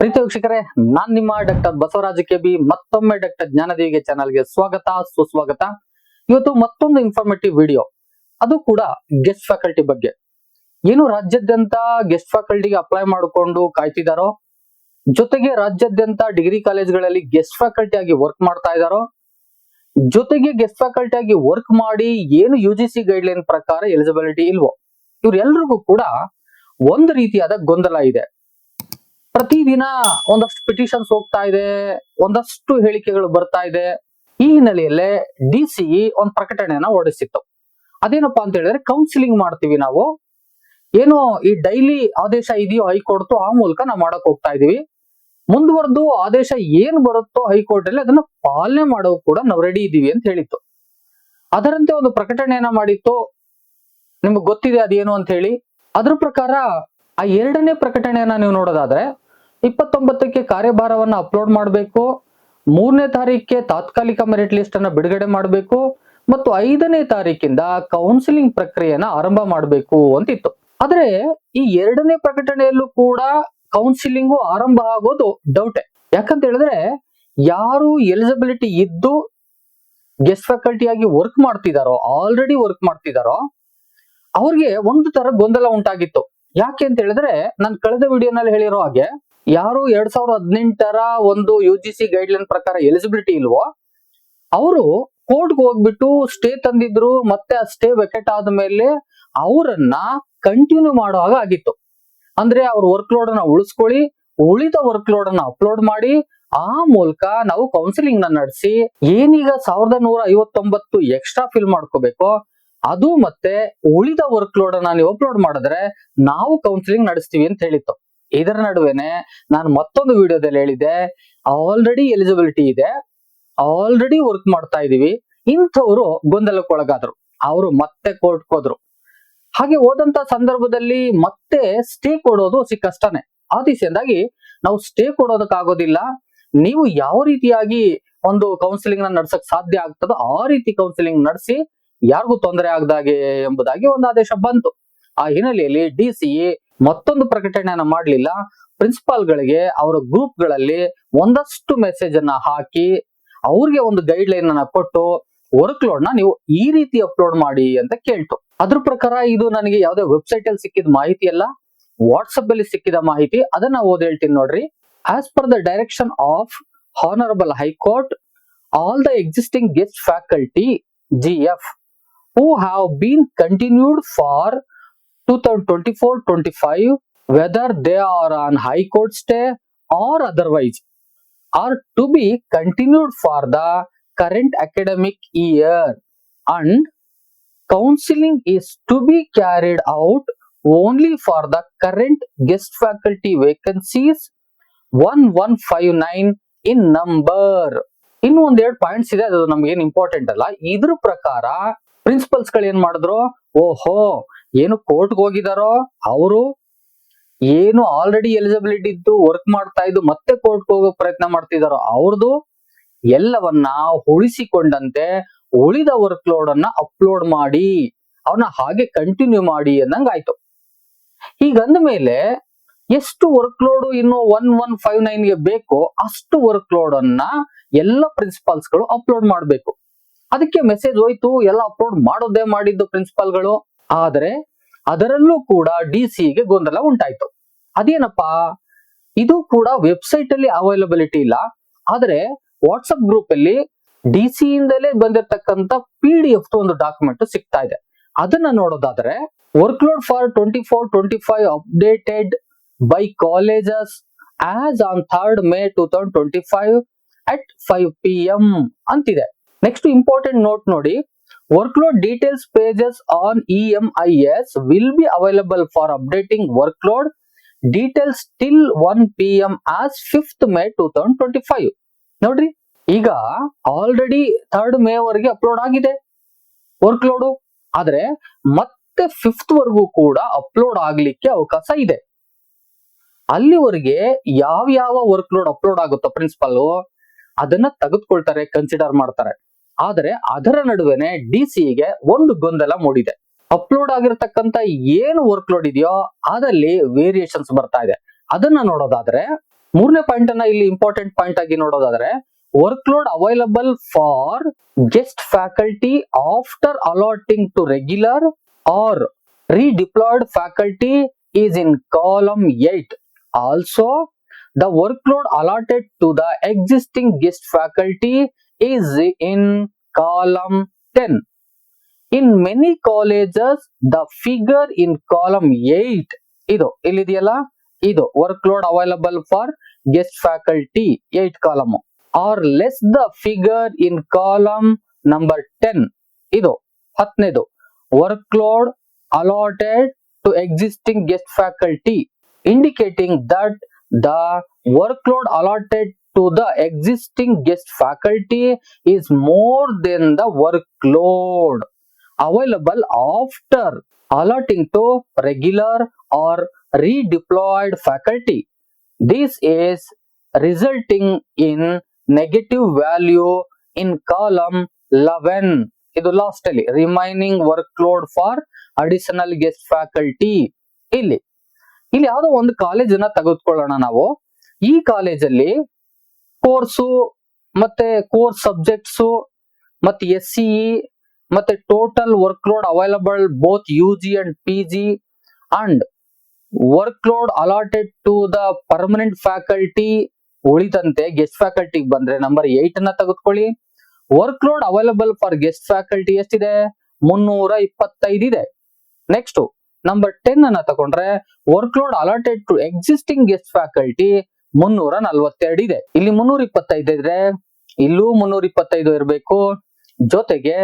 ಪ್ರೀತಿ ವೀಕ್ಷಕರೇ, ನಾನ್ ನಿಮ್ಮ ಡಾಕ್ಟರ್ ಬಸವರಾಜ ಕೆ ಬಿ ಮತ್ತೊಮ್ಮೆ ಡಾಕ್ಟರ್ ಜ್ಞಾನದೇವಿಗೆ ಚಾನಲ್ಗೆ ಸ್ವಾಗತ, ಸುಸ್ವಾಗತ. ಇವತ್ತು ಮತ್ತೊಂದು ಇನ್ಫಾರ್ಮೇಟಿವ್ ವಿಡಿಯೋ ಅದು ಕೂಡ ಗೆಸ್ಟ್ ಫ್ಯಾಕಲ್ಟಿ ಬಗ್ಗೆ. ಏನು ರಾಜ್ಯಾದ್ಯಂತ ಗೆಸ್ಟ್ ಫ್ಯಾಕಲ್ಟಿಗೆ ಅಪ್ಲೈ ಮಾಡಿಕೊಂಡು ಕಾಯ್ತಿದಾರೋ? ಜೊತೆಗೆ ರಾಜ್ಯಾದ್ಯಂತ ಡಿಗ್ರಿ ಕಾಲೇಜ್ಗಳಲ್ಲಿ ಗೆಸ್ಟ್ ಫ್ಯಾಕಲ್ಟಿ ಆಗಿ ವರ್ಕ್ ಮಾಡ್ತಾ ಇದಾರೋ? ಜೊತೆಗೆ ಗೆಸ್ಟ್ ಫ್ಯಾಕಲ್ಟಿ ಆಗಿ ವರ್ಕ್ ಮಾಡಿ ಏನು ಯು ಜಿ ಸಿ ಗೈಡ್ಲೈನ್ ಪ್ರಕಾರ ಎಲಿಜಿಬಿಲಿಟಿ ಇಲ್ವೋ? ಇವ್ರೆಲ್ರಿಗೂ ಕೂಡ ಒಂದು ರೀತಿಯಾದ ಗೊಂದಲ ಇದೆ. ಪ್ರತಿದಿನ ಒಂದಷ್ಟು ಪಿಟಿಷನ್ಸ್ ಹೋಗ್ತಾ ಇದೆ, ಒಂದಷ್ಟು ಹೇಳಿಕೆಗಳು ಬರ್ತಾ ಇದೆ. ಈ ಹಿನ್ನೆಲೆಯಲ್ಲಿ ಡಿ ಸಿ ಒಂದು ಪ್ರಕಟಣೆಯನ್ನ ಹೊರಡಿಸಿತ್ತು. ಅದೇನಪ್ಪಾ ಅಂತ ಹೇಳಿದ್ರೆ ಕೌನ್ಸಿಲಿಂಗ್ ಮಾಡ್ತೀವಿ ನಾವು. ಏನು ಈ ಡೈಲಿ ಆದೇಶ ಇದೆಯೋ ಹೈಕೋರ್ಟ್ ಆ ಮೂಲಕ ನಾವು ಮಾಡಕ್ ಹೋಗ್ತಾ ಇದೀವಿ. ಮುಂದುವರೆದು ಆದೇಶ ಏನ್ ಬರುತ್ತೋ ಹೈಕೋರ್ಟ್ ಅಲ್ಲಿ ಅದನ್ನ ಪಾಲನೆ ಮಾಡೋ ಕೂಡ ನಾವು ರೆಡಿ ಇದೀವಿ ಅಂತ ಹೇಳಿತ್ತು. ಅದರಂತೆ ಒಂದು ಪ್ರಕಟಣೆಯನ್ನ ಮಾಡಿತ್ತು. ನಿಮ್ಗೆ ಗೊತ್ತಿದೆ ಅದೇನು ಅಂತ ಹೇಳಿ. ಅದ್ರ ಪ್ರಕಾರ ಆ ಎರಡನೇ ಪ್ರಕಟಣೆಯನ್ನ ನೀವು ನೋಡೋದಾದ್ರೆ ಇಪ್ಪತ್ತೊಂಬತ್ತಕ್ಕೆ ಕಾರ್ಯಭಾರವನ್ನ ಅಪ್ಲೋಡ್ ಮಾಡಬೇಕು. ಮೂರನೇ ತಾರೀಕಿಗೆ ತಾತ್ಕಾಲಿಕ ಮೆರಿಟ್ ಲಿಸ್ಟ್ ಅನ್ನು ಬಿಡುಗಡೆ ಮಾಡಬೇಕು. ಮತ್ತು ಐದನೇ ತಾರೀಕಿಂದ ಕೌನ್ಸಿಲಿಂಗ್ ಪ್ರಕ್ರಿಯೆನ ಆರಂಭ ಮಾಡಬೇಕು ಅಂತಿತ್ತು. ಆದ್ರೆ ಈ ಎರಡನೇ ಪ್ರಕಟಣೆಯಲ್ಲೂ ಕೂಡ ಕೌನ್ಸಿಲಿಂಗು ಆರಂಭ ಆಗೋದು ಡೌಟೆ ಯಾಕಂತ ಹೇಳಿದ್ರೆ ಯಾರು ಎಲಿಜಿಬಿಲಿಟಿ ಇದ್ದು ಗೆಸ್ಟ್ ಫ್ಯಾಕಲ್ಟಿ ಆಗಿ ವರ್ಕ್ ಮಾಡ್ತಿದಾರೋ ಆಲ್ರೆಡಿ ವರ್ಕ್ ಮಾಡ್ತಿದಾರೋ, ಅವ್ರಿಗೆ ಒಂದು ತರ ಗೊಂದಲ ಉಂಟಾಗಿತ್ತು. ಯಾಕೆ ಅಂತ ಹೇಳಿದ್ರೆ, ನಾನು ಕಳೆದ ವಿಡಿಯೋನಲ್ಲಿ ಹೇಳಿರೋ ಹಾಗೆ ಯಾರು ಎರಡ್ ಸಾವಿರದ ಹದಿನೆಂಟರ ಒಂದು ಯು ಜಿ ಸಿ ಗೈಡ್ಲೈನ್ ಪ್ರಕಾರ ಎಲಿಜಿಬಿಲಿಟಿ ಇಲ್ವೋ, ಅವರು ಕೋರ್ಟ್ಗೆ ಹೋಗ್ಬಿಟ್ಟು ಸ್ಟೇ ತಂದಿದ್ರು, ಮತ್ತೆ ಆ ಸ್ಟೇ ವೆಕೆಟ್ ಆದ್ಮೇಲೆ ಅವರನ್ನ ಕಂಟಿನ್ಯೂ ಮಾಡೋ ಹಾಗೆ ಆಗಿತ್ತು. ಅಂದ್ರೆ ಅವ್ರ ವರ್ಕ್ ಲೋಡ್ ಅನ್ನ ಉಳಿಸ್ಕೊಳ್ಳಿ, ಉಳಿದ ವರ್ಕ್ ಲೋಡ್ ಅನ್ನ ಅಪ್ಲೋಡ್ ಮಾಡಿ, ಆ ಮೂಲಕ ನಾವು ಕೌನ್ಸಿಲಿಂಗ್ನ ನಡೆಸಿ, ಏನೀಗ ಸಾವಿರದ ನೂರ ಐವತ್ತೊಂಬತ್ತು ಎಕ್ಸ್ಟ್ರಾ ಫಿಲ್ ಮಾಡ್ಕೋಬೇಕು, ಅದು ಮತ್ತೆ ಉಳಿದ ವರ್ಕ್ ಲೋಡ್ ಅನ್ನ ನೀವು ಅಪ್ಲೋಡ್ ಮಾಡಿದ್ರೆ ನಾವು ಕೌನ್ಸಿಲಿಂಗ್ ನಡೆಸ್ತೀವಿ ಅಂತ ಹೇಳಿತ್ತು. ಇದರ ನಡುವೆನೆ ನಾನು ಮತ್ತೊಂದು ವಿಡಿಯೋದಲ್ಲಿ ಹೇಳಿದೆ ಆಲ್ರೆಡಿ ಎಲಿಜಿಬಿಲಿಟಿ ಇದೆ ಆಲ್ರೆಡಿ ವರ್ಕ್ ಮಾಡ್ತಾ ಇದೀವಿ, ಇಂಥವ್ರು ಗೊಂದಲಕ್ಕೊಳಗಾದ್ರು ಅವರು ಮತ್ತೆ ಕೋರ್ಟ್ ಹೋದ್ರು. ಹಾಗೆ ಹೋದಂತ ಸಂದರ್ಭದಲ್ಲಿ ಮತ್ತೆ ಸ್ಟೇ ಕೊಡೋದು ಸಿ ಕಷ್ಟನೇ ಆ ದಿಸೆಯಿಂದಾಗಿ ನಾವು ಸ್ಟೇ ಕೊಡೋದಕ್ಕಾಗೋದಿಲ್ಲ ನೀವು ಯಾವ ರೀತಿಯಾಗಿ ಒಂದು ಕೌನ್ಸಿಲಿಂಗ್ನ ನಡ್ಸಕ್ ಸಾಧ್ಯ ಆಗ್ತದೋ ಆ ರೀತಿ ಕೌನ್ಸಿಲಿಂಗ್ ನಡೆಸಿ ಯಾರಿಗೂ ತೊಂದರೆ ಆಗದಾಗೆ ಎಂಬುದಾಗಿ ಒಂದು ಆದೇಶ ಬಂತು. ಆ ಹಿನ್ನೆಲೆಯಲ್ಲಿ ಡಿ ಮತ್ತೊಂದು ಪ್ರಕಟಣೆಯನ್ನ ಮಾಡಲಿಲ್ಲ. ಪ್ರಿನ್ಸಿಪಾಲ್ ಗಳಿಗೆ ಅವರ ಗ್ರೂಪ್ಗಳಲ್ಲಿ ಒಂದಷ್ಟು ಮೆಸೇಜ್ ಅನ್ನ ಹಾಕಿ, ಅವ್ರಿಗೆ ಒಂದು ಗೈಡ್ ಲೈನ್ ಅನ್ನ ಕೊಟ್ಟು ವರ್ಕ್ ಲೋಡ್ನ ನೀವು ಈ ರೀತಿ ಅಪ್ಲೋಡ್ ಮಾಡಿ ಅಂತ ಕೇಳ್ತು. ಅದ್ರ ಪ್ರಕಾರ ಇದು ನನಗೆ ಯಾವುದೇ ವೆಬ್ಸೈಟ್ ಅಲ್ಲಿ ಸಿಕ್ಕಿದ ಮಾಹಿತಿ ಅಲ್ಲ ವಾಟ್ಸಪ್ ಅಲ್ಲಿ ಸಿಕ್ಕಿದ ಮಾಹಿತಿ, ಅದನ್ನ ಓದ್ ಹೇಳ್ತೀನಿ ನೋಡ್ರಿ. As per the direction of honourable high court all the existing guest faculty G F who have been continued for two thousand twenty four twenty five whether they are on high court stay are to be continued for the current academic year and counseling is to be carried out only for the current guest faculty vacancies 1159 in number ಇನ್ನು ಒಂದೆರಡು points ಇದೆ ಅದು ನಮ್ಗೇನ್ important ಅಲ್ಲ ಇದ್ರ ಪ್ರಕಾರ ಪ್ರಿನ್ಸಿಪಲ್ಸ್ಗಳು ಏನ್ ಮಾಡಿದ್ರು ಓಹೋ ಏನು ಕೋರ್ಟ್ಗೆ ಹೋಗಿದಾರೋ ಅವರು ಏನು ಆಲ್ರೆಡಿ ಎಲಿಜಿಬಿಲಿಟಿ ಇದ್ದು ವರ್ಕ್ ಮಾಡ್ತಾ ಇದ್ದು ಮತ್ತೆ ಕೋರ್ಟ್ ಹೋಗೋ ಪ್ರಯತ್ನ ಮಾಡ್ತಿದಾರೋ ಅವ್ರದ್ದು ಎಲ್ಲವನ್ನ ಉಳಿಸಿಕೊಂಡಂತೆ ಉಳಿದ ವರ್ಕ್ ಲೋಡ್ ಅನ್ನ ಅಪ್ಲೋಡ್ ಮಾಡಿ ಅವನ್ನ ಹಾಗೆ ಕಂಟಿನ್ಯೂ ಮಾಡಿ ಅನ್ನಂಗಾಯ್ತು. ಹೀಗಂದ ಮೇಲೆ ಎಷ್ಟು ವರ್ಕ್ ಲೋಡ್ ಇನ್ನು ಒನ್ ಒನ್ ಫೈವ್ ನೈನ್ಗೆ ಬೇಕೋ ಅಷ್ಟು ವರ್ಕ್ ಲೋಡ್ ಅನ್ನ ಎಲ್ಲ ಪ್ರಿನ್ಸಿಪಾಲ್ಸ್ಗಳು ಅಪ್ಲೋಡ್ ಮಾಡಬೇಕು. ಅದಕ್ಕೆ ಮೆಸೇಜ್ ಹೋಯ್ತು, ಎಲ್ಲ ಅಪ್ಲೋಡ್ ಮಾಡೋದೇ ಮಾಡಿದ್ದು ಪ್ರಿನ್ಸಿಪಾಲ್ಗಳು. ಆದ್ರೆ ಅದರಲ್ಲೂ ಕೂಡ ಡಿ ಗೆ ಗೊಂದಲ ಉಂಟಾಯ್ತು. ಅದೇನಪ್ಪಾ? ಇದು ಕೂಡ ವೆಬ್ಸೈಟ್ ಅಲ್ಲಿ ಅವೈಲಬಿಲಿಟಿ ಇಲ್ಲ. ಆದ್ರೆ ವಾಟ್ಸಪ್ ಗ್ರೂಪ್ ಅಲ್ಲಿ ಡಿ ಸಿ ಇಂದಲೇ ಬಂದಿರತಕ್ಕಂತ ಪಿ ಡಿ ಎಫ್ ಒಂದು ಡಾಕ್ಯುಮೆಂಟ್ ಸಿಗ್ತಾ ಇದೆ. ಅದನ್ನ ನೋಡೋದಾದ್ರೆ workload for twenty four, twenty five updated by colleges as on third May two thousand twenty five at five P M ಅಂತಿದೆ. ನೆಕ್ಸ್ಟ್ ಇಂಪಾರ್ಟೆಂಟ್ ನೋಟ್ ನೋಡಿ. Workload details pages on EMIS will be available for updating workload details till 1 pm as 5th May 2025 ನೋಡ್ರಿ, ಈಗ already third May ವರೆಗೆ upload ಆಗಿದೆ work load ಆದ್ರೆ ಮತ್ತೆ fifth ವರೆಗೂ ಕೂಡ ಅಪ್ಲೋಡ್ ಆಗ್ಲಿಕ್ಕೆ ಅವಕಾಶ ಇದೆ. ಅಲ್ಲಿವರೆಗೆ ಯಾವ ಯಾವ ವರ್ಕ್ ಲೋಡ್ ಅಪ್ಲೋಡ್ ಆಗುತ್ತೋ ಪ್ರಿನ್ಸಿಪಲ್ ಅದನ್ನ ತೆಗೆದುಕೊಳ್ತಾರೆ ಕನ್ಸಿಡರ್ ಮಾಡ್ತಾರೆ. ಆದರೆ ಅದರ ನಡುವೆನೆ ಡಿ ಗೆ ಒಂದು ಗೊಂದಲ ಮೂಡಿದೆ. ಅಪ್ಲೋಡ್ ಆಗಿರತಕ್ಕಂತ ಏನು ವರ್ಕ್ ಲೋಡ್ ಇದೆಯೋ ಅದಲ್ಲಿ ವೇರಿಯೇಷನ್ಸ್ ಬರ್ತಾ ಇದೆ. ಅದನ್ನ ನೋಡೋದಾದ್ರೆ, ಮೂರನೇ ಪಾಯಿಂಟ್ ಅನ್ನ ಇಲ್ಲಿ ಇಂಪಾರ್ಟೆಂಟ್ ಪಾಯಿಂಟ್ ಆಗಿ ನೋಡೋದಾದ್ರೆ workload available for guest faculty after allotting to regular or redeployed faculty is in column 8 also, the workload allotted to the existing guest faculty is in column 10 in many colleges the figure in column 8 ಇದು ಇಲ್ಲಿದೆಯಲ್ಲ ಇದು workload available for guest faculty eight column are less the figure in column number ten ಇದು ಹತ್ತನೇದು workload allotted to existing guest faculty indicating that the workload allotted to the existing guest faculty is more than the workload available after allotting to regular or redeployed faculty this is resulting in negative value in column 11 ಇದು last ಅಲ್ಲಿ remaining workload for additional guest faculty ಇಲ್ಲಿ ಇಲ್ಲಿ ಯಾವುದೋ ಒಂದು ಕಾಲೇಜನ್ನ ತೆಗೆದುಕೊಳ್ಳೋಣ ನಾವು ಈ ಕಾಲೇಜಲ್ಲಿ ಕೋರ್ಸು ಮತ್ತೆ ಕೋರ್ಸ್ ಸಬ್ಜೆಕ್ಟ್ಸು ಮತ್ತೆ ಎಸ್ ಸಿ ಮತ್ತೆ total workload available both U G and P G and workload allotted to the permanent faculty ಉಳಿದಂತೆ ಗೆಸ್ಟ್ ಫ್ಯಾಕಲ್ಟಿ ಬಂದ್ರೆ ನಂಬರ್ ಏಟ್ ಅನ್ನ ತೆಗೆದುಕೊಳ್ಳಿ. Workload available for guest faculty ಎಷ್ಟಿದೆ? ಮುನ್ನೂರ ಇಪ್ಪತ್ತೈದು ಇದೆ. ನೆಕ್ಸ್ಟ್ ನಂಬರ್ ಟೆನ್ ಅನ್ನ ತಗೊಂಡ್ರೆ workload allotted to existing guest faculty ಮುನ್ನೂರ ನಲ್ವತ್ತೆರಡು ಇದೆ. ಇಲ್ಲಿ ಮುನ್ನೂರ ಇಪ್ಪತ್ತೈದು ಇದ್ರೆ ಇಲ್ಲೂ ಮುನ್ನೂರ ಇಪ್ಪತ್ತೈದು ಇರಬೇಕು. ಜೊತೆಗೆ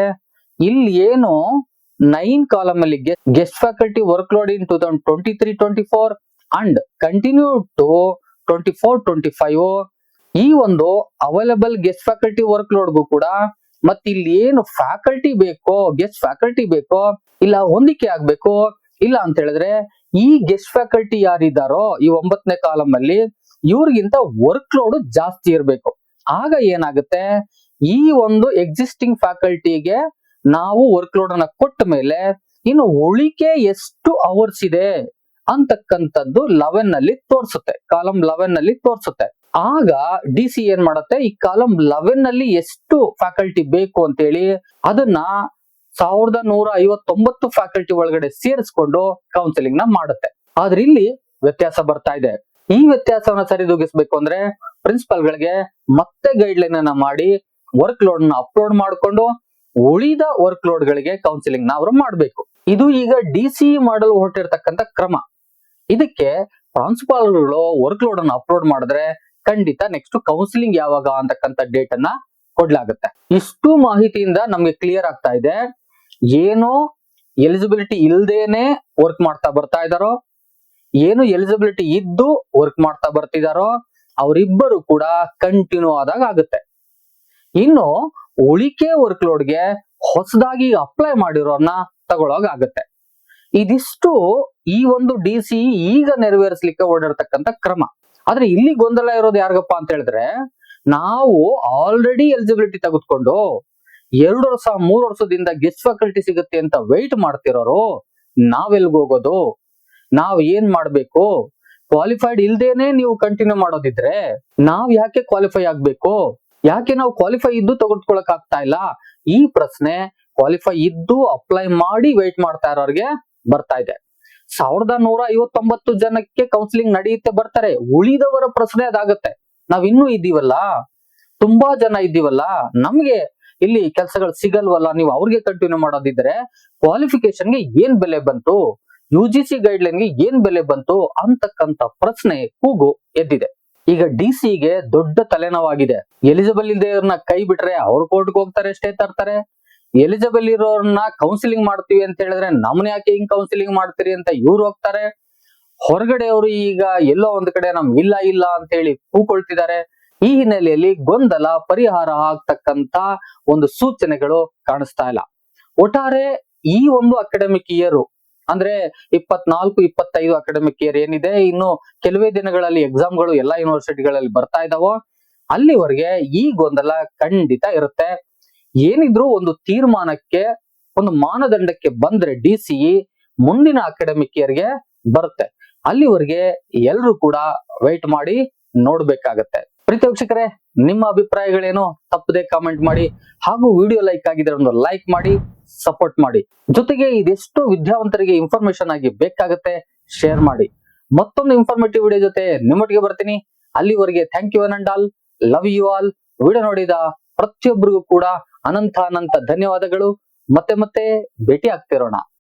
ಇಲ್ಲಿ ಏನು ನೈನ್ ಕಾಲಮ್ ಅಲ್ಲಿ guest faculty workload in two thousand twenty three twenty four and continue to twenty four twenty five ಈ ಒಂದು ಅವೈಲಬಲ್ ಗೆಸ್ಟ್ ಫ್ಯಾಕಲ್ಟಿ ವರ್ಕ್ ಲೋಡ್ಗೂ ಕೂಡ ಮತ್ತೆ ಇಲ್ಲಿ ಏನು ಫ್ಯಾಕಲ್ಟಿ ಬೇಕೋ ಗೆಸ್ಟ್ ಫ್ಯಾಕಲ್ಟಿ ಬೇಕೋ, ಇಲ್ಲ ಹೊಂದಿಕೆ ಆಗ್ಬೇಕು, ಇಲ್ಲ ಅಂತ ಹೇಳಿದ್ರೆ ಈ ಗೆಸ್ಟ್ ಫ್ಯಾಕಲ್ಟಿ ಯಾರಿದ್ದಾರೋ ಈ ಒಂಬತ್ತನೇ ಕಾಲಮ್ ಅಲ್ಲಿ ಇವ್ರಿಗಿಂತ ವರ್ಕ್ ಲೋಡ್ ಜಾಸ್ತಿ ಇರಬೇಕು. ಆಗ ಏನಾಗುತ್ತೆ? ಈ ಒಂದು ಎಕ್ಸಿಸ್ಟಿಂಗ್ ಫ್ಯಾಕಲ್ಟಿಗೆ ನಾವು ವರ್ಕ್ ಲೋಡ್ ಅನ್ನ ಕೊಟ್ಟ ಮೇಲೆ ಇನ್ನು ಉಳಿಕೆ ಎಷ್ಟು ಅವರ್ಸ್ ಇದೆ ಅಂತಕ್ಕಂಥದ್ದು ಲೆವೆನ್ನಲ್ಲಿ ತೋರಿಸುತ್ತೆ. ಕಾಲಂ ಲೆವೆನ್ನಲ್ಲಿ ತೋರಿಸುತ್ತೆ. ಆಗ ಡಿ ಸಿ ಏನ್ ಮಾಡುತ್ತೆ? ಈ ಕಾಲಂ ಲೆವೆನ್ನಲ್ಲಿ ಎಷ್ಟು ಫ್ಯಾಕಲ್ಟಿ ಬೇಕು ಅಂತ ಹೇಳಿ ಅದನ್ನ ಸಾವಿರದ ನೂರ ಐವತ್ತೊಂಬತ್ತು ಫ್ಯಾಕಲ್ಟಿ ಒಳಗಡೆ ಸೇರಿಸ್ಕೊಂಡು ಕೌನ್ಸಿಲಿಂಗ್ನ ಮಾಡುತ್ತೆ. ಆದ್ರೆ ಇಲ್ಲಿ ವ್ಯತ್ಯಾಸ ಬರ್ತಾ ಇದೆ. ಈ ವ್ಯತ್ಯಾಸವನ್ನ ಸರಿದೂಗಿಸ್ಬೇಕು ಅಂದ್ರೆ ಪ್ರಿನ್ಸಿಪಲ್ ಗಳಿಗೆ ಮತ್ತೆ ಗೈಡ್ ಲೈನ್ ಅನ್ನ ಮಾಡಿ ವರ್ಕ್ ಲೋಡ್ನ ಅಪ್ಲೋಡ್ ಮಾಡಿಕೊಂಡು ಉಳಿದ ವರ್ಕ್ ಲೋಡ್ ಗಳಿಗೆ ಕೌನ್ಸಿಲಿಂಗ್ನ ಅವರು ಮಾಡಬೇಕು. ಇದು ಈಗ ಡಿ ಸಿ ಮಾಡಲು ಹೊರಟಿರ್ತಕ್ಕಂಥ ಕ್ರಮ. ಇದಕ್ಕೆ ಪ್ರಾನ್ಸಿಪಾಲ್ಗಳು ವರ್ಕ್ ಲೋಡ್ ಅನ್ನು ಅಪ್ಲೋಡ್ ಮಾಡಿದ್ರೆ ಖಂಡಿತ ನೆಕ್ಸ್ಟ್ ಕೌನ್ಸಿಲಿಂಗ್ ಯಾವಾಗ ಅಂತಕ್ಕಂಥ ಡೇಟ್ ಅನ್ನ ಕೊಡ್ಲಾಗುತ್ತೆ. ಇಷ್ಟು ಮಾಹಿತಿಯಿಂದ ನಮ್ಗೆ ಕ್ಲಿಯರ್ ಆಗ್ತಾ ಇದೆ. ಏನೋ ಎಲಿಜಿಬಿಲಿಟಿ ಇಲ್ದೇನೆ ವರ್ಕ್ ಮಾಡ್ತಾ ಬರ್ತಾ ಇದಾರೋ ಏನು ಎಲಿಜಿಬಿಲಿಟಿ ಇದ್ದು ವರ್ಕ್ ಮಾಡ್ತಾ ಬರ್ತಿದಾರೋ ಅವರಿಬ್ಬರು ಕೂಡ ಕಂಟಿನ್ಯೂ ಆದಾಗ ಆಗುತ್ತೆ. ಇನ್ನು ಉಳಿಕೆ ವರ್ಕ್ ಲೋಡ್ಗೆ ಹೊಸದಾಗಿ ಅಪ್ಲೈ ಮಾಡಿರೋರ್ನ ಆಗುತ್ತೆ. ಇದಿಷ್ಟು ಈ ಒಂದು ಡಿ ಸಿ ಈಗ ನೆರವೇರಿಸಲಿಕ್ಕೆ ಓಡಿರ್ತಕ್ಕಂಥ ಕ್ರಮ. ಆದ್ರೆ ಇಲ್ಲಿ ಗೊಂದಲ ಇರೋದು ಯಾರಿಗಪ್ಪ ಅಂತ ಹೇಳಿದ್ರೆ, ನಾವು ಆಲ್ರೆಡಿ ಎಲಿಜಿಬಿಲಿಟಿ ತೆಗೆದುಕೊಂಡು ಎರಡು ವರ್ಷ, ಮೂರು ವರ್ಷದಿಂದ ಗೆಸ್ಟ್ ಫ್ಯಾಕಲ್ಟಿ ಸಿಗುತ್ತೆ ಅಂತ ವೆಯ್ಟ್ ಮಾಡ್ತಿರೋರು ನಾವೆಲ್ಗ್ ಹೋಗೋದು? ನಾವ್ ಏನ್ ಮಾಡ್ಬೇಕು? ಕ್ವಾಲಿಫೈಡ್ ಇಲ್ದೇನೆ ನೀವು ಕಂಟಿನ್ಯೂ ಮಾಡೋದಿದ್ರೆ ನಾವ್ ಯಾಕೆ ಕ್ವಾಲಿಫೈ ಆಗ್ಬೇಕು? ಯಾಕೆ ನಾವು ಕ್ವಾಲಿಫೈ ಇದ್ದು ತಗೊಳ್ಕೊಳಕ್ ಆಗ್ತಾ ಇಲ್ಲ? ಈ ಪ್ರಶ್ನೆ ಕ್ವಾಲಿಫೈ ಇದ್ದು ಅಪ್ಲೈ ಮಾಡಿ ವೇಟ್ ಮಾಡ್ತಾ ಇರೋರ್ಗೆ ಬರ್ತಾ ಇದೆ. ಸಾವಿರದ ನೂರ ಐವತ್ತೊಂಬತ್ತು ಜನಕ್ಕೆ ಕೌನ್ಸಿಲಿಂಗ್ ನಡೆಯುತ್ತೆ ಬರ್ತಾರೆ. ಉಳಿದವರ ಪ್ರಶ್ನೆ ಅದಾಗತ್ತೆ. ನಾವ್ ಇನ್ನೂ ಇದ್ದೀವಲ್ಲ? ತುಂಬಾ ಜನ ಇದ್ದೀವಲ್ಲ? ನಮ್ಗೆ ಇಲ್ಲಿ ಕೆಲಸಗಳು ಸಿಗಲ್ವಲ್ಲ? ನೀವು ಅವ್ರಿಗೆ ಕಂಟಿನ್ಯೂ ಮಾಡೋದಿದ್ರೆ ಕ್ವಾಲಿಫಿಕೇಶನ್ಗೆ ಏನ್ ಬೆಲೆ ಬಂತು? ಯು ಜಿ ಸಿ ಗೈಡ್ ಏನ್ ಬೆಲೆ ಬಂತು ಅಂತಕ್ಕಂತ ಪ್ರಶ್ನೆ ಕೂಗು ಎದ್ದಿದೆ. ಈಗ ಡಿ ಗೆ ದೊಡ್ಡ ತಲೆನೋವಾಗಿದೆ. ಎಲಿಜಿಬಲ್ ಇಲ್ದೇವ್ರನ್ನ ಕೈ ಬಿಟ್ರೆ ಅವ್ರ ಕೋರ್ಟ್ಗೆ ಹೋಗ್ತಾರೆ ಅಷ್ಟೇ ತರ್ತಾರೆ. ಎಲಿಜಿಬಲ್ ಇರೋರ್ನ ಕೌನ್ಸಿಲಿಂಗ್ ಮಾಡ್ತೀವಿ ಅಂತ ಹೇಳಿದ್ರೆ ನಮ್ನ ಯಾಕೆ ಹಿಂಗ್ ಕೌನ್ಸಿಲಿಂಗ್ ಮಾಡ್ತೀರಿ ಅಂತ ಇವ್ರು ಹೋಗ್ತಾರೆ. ಹೊರಗಡೆ ಅವರು ಈಗ ಎಲ್ಲೋ ಒಂದ್ ಕಡೆ ನಮ್ ಇಲ್ಲ ಇಲ್ಲ ಅಂತ ಹೇಳಿ ಕೂಕೊಳ್ತಿದ್ದಾರೆ. ಈ ಹಿನ್ನೆಲೆಯಲ್ಲಿ ಗೊಂದಲ ಪರಿಹಾರ ಆಗ್ತಕ್ಕಂತ ಒಂದು ಸೂಚನೆಗಳು ಕಾಣಿಸ್ತಾ ಇಲ್ಲ. ಒಟ್ಟಾರೆ ಈ ಒಂದು ಅಕಾಡೆಮಿಕ್ ಇಯರ್ ಅಂದ್ರೆ ಇಪ್ಪತ್ನಾಲ್ಕು, ಇಪ್ಪತ್ತೈದು ಅಕಾಡೆಮಿಕ್ ಇಯರ್ ಏನಿದೆ, ಇನ್ನು ಕೆಲವೇ ದಿನಗಳಲ್ಲಿ ಎಕ್ಸಾಮ್ಗಳು ಎಲ್ಲಾ ಯೂನಿವರ್ಸಿಟಿಗಳಲ್ಲಿ ಬರ್ತಾ ಇದಾವೋ. ಅಲ್ಲಿವರೆಗೆ ಈ ಗೊಂದಲ ಖಂಡಿತ ಇರುತ್ತೆ. ಏನಿದ್ರು ಒಂದು ತೀರ್ಮಾನಕ್ಕೆ, ಒಂದು ಮಾನದಂಡಕ್ಕೆ ಬಂದ್ರೆ ಡಿ ಸಿ ಮುಂದಿನ ಅಕಾಡೆಮಿಕ್ ಇಯರ್ಗೆ ಬರುತ್ತೆ. ಅಲ್ಲಿವರೆಗೆ ಎಲ್ಲರೂ ಕೂಡ ವೆಯ್ಟ್ ಮಾಡಿ ನೋಡ್ಬೇಕಾಗತ್ತೆ. ಪ್ರೀತಿ ವೀಕ್ಷಕರೇ, ನಿಮ್ಮ ಅಭಿಪ್ರಾಯಗಳೇನು? ತಪ್ಪದೆ ಕಾಮೆಂಟ್ ಮಾಡಿ. ಹಾಗೂ ವಿಡಿಯೋ ಲೈಕ್ ಆಗಿದ್ರೆ ಒಂದು ಲೈಕ್ ಮಾಡಿ. ಸಪೋರ್ಟ್ ಮಾಡಿ. ಜೊತೆಗೆ ಇದೆಷ್ಟು ವಿದ್ಯಾವಂತರಿಗೆ ಇನ್ಫಾರ್ಮೇಶನ್ ಆಗಿ ಬೇಕಾಗತ್ತೆ ಶೇರ್ ಮಾಡಿ. ಮತ್ತೊಂದು ಇನ್ಫಾರ್ಮೇಟಿವ್ ವಿಡಿಯೋ ಜೊತೆ ನಿಮ್ಮೊಟ್ಟಿಗೆ ಬರ್ತೀನಿ. ಅಲ್ಲಿವರೆಗೆ thank you an and all love you all video ನೋಡಿದ ಪ್ರತಿಯೊಬ್ಬರಿಗೂ ಕೂಡ ಅನಂತ ಅನಂತ ಧನ್ಯವಾದಗಳು. ಮತ್ತೆ ಮತ್ತೆ ಭೇಟಿ ಆಗ್ತಿರೋಣ